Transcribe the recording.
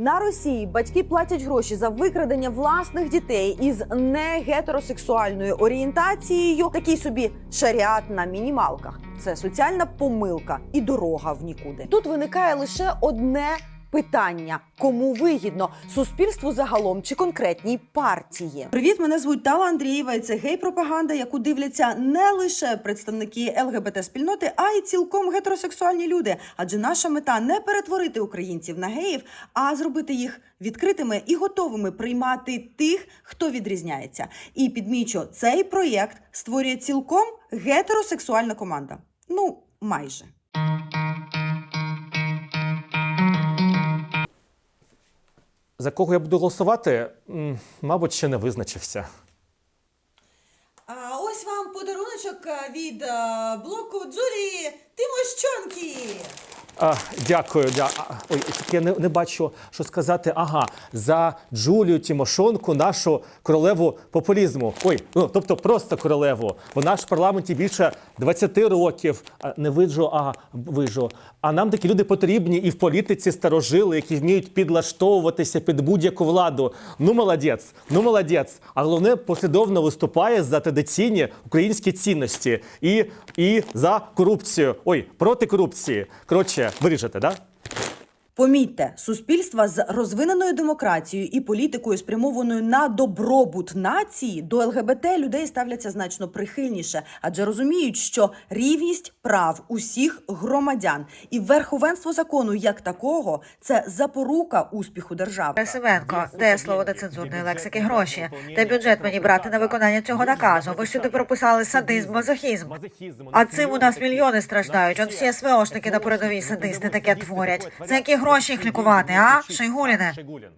На Росії батьки платять гроші за викрадення власних дітей із негетеросексуальною орієнтацією. Такий собі шаріат на мінімалках. Це соціальна помилка і дорога в нікуди. Тут виникає лише одне. Питання кому вигідно суспільству загалом чи конкретній партії? Привіт, мене звуть Тала Андрієва. і Це гей-пропаганда, яку дивляться не лише представники ЛГБТ спільноти, а й цілком гетеросексуальні люди. Адже наша мета не перетворити українців на геїв, а зробити їх відкритими і готовими приймати тих, хто відрізняється. І підмічу, цей проєкт створює цілком гетеросексуальна команда. Ну, майже. За кого я буду голосувати, мабуть, ще не визначився. А ось вам подаруночок е, від е, блоку Джулії Тимощонки. Дякую. Да. Ой, я не, не бачу, що сказати. Ага, за Джулію Тимошонку, нашу королеву популізму. Ой, ну тобто просто королеву. Вона ж в парламенті більше 20 років. Не виджу, а вижу. А нам такі люди потрібні і в політиці старожили, які вміють підлаштовуватися під будь-яку владу. Ну молодець, ну молодець. А головне послідовно виступає за традиційні українські цінності і, і за корупцію. Ой, проти корупції. Коротше, виріжете, да? Помітьте, суспільства з розвиненою демократією і політикою, спрямованою на добробут нації, до ЛГБТ людей ставляться значно прихильніше, адже розуміють, що рівність прав усіх громадян і верховенство закону як такого це запорука успіху держави. Красименко, де слово нецензурної лексики гроші? Де бюджет мені брати на виконання цього наказу? Ви сюди прописали садизм, мазохізм. А цим у нас мільйони страждають. Он всі СВОшники на передовій садисти таке творять. За які гроші їх лікувати, а? Шайгуліне? Шайгулін.